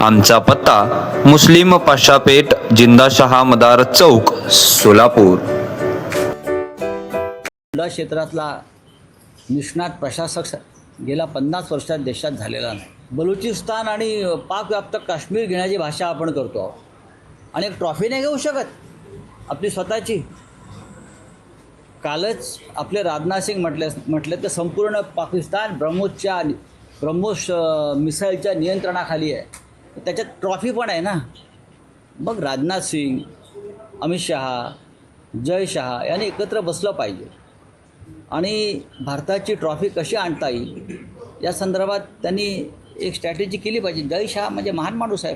आमचा पत्ता मुस्लिम पाशापेठ जिंदा शहा मदार चौक सोलापूर. क्षेत्रातला निष्णात प्रशासक गेल्या पन्नास वर्षात देशात झालेला नाही. बलुचिस्तान आणि पाकव्याप्त काश्मीर घेण्याची भाषा आपण करतो आहोत. आणि एक ट्रॉफी नाही घेऊ शकत. आपली स्वतःची. कालच आपले राजनाथ सिंग म्हटले म्हटले तर संपूर्ण पाकिस्तान ब्रह्मोसच्या ब्रह्मोस मिसाईलच्या नियंत्रणाखाली आहे. त्याच्यात ट्रॉफी पण आहे ना. मग राजनाथ सिंग अमित शहा जय शहा यांनी एकत्र बसलं पाहिजे. आणि भारताची ट्रॉफी कशी आणता येईल? या संदर्भात त्यांनी एक स्ट्रॅटेजी केली पाहिजे. जय शहा म्हणजे महान माणूस आहे.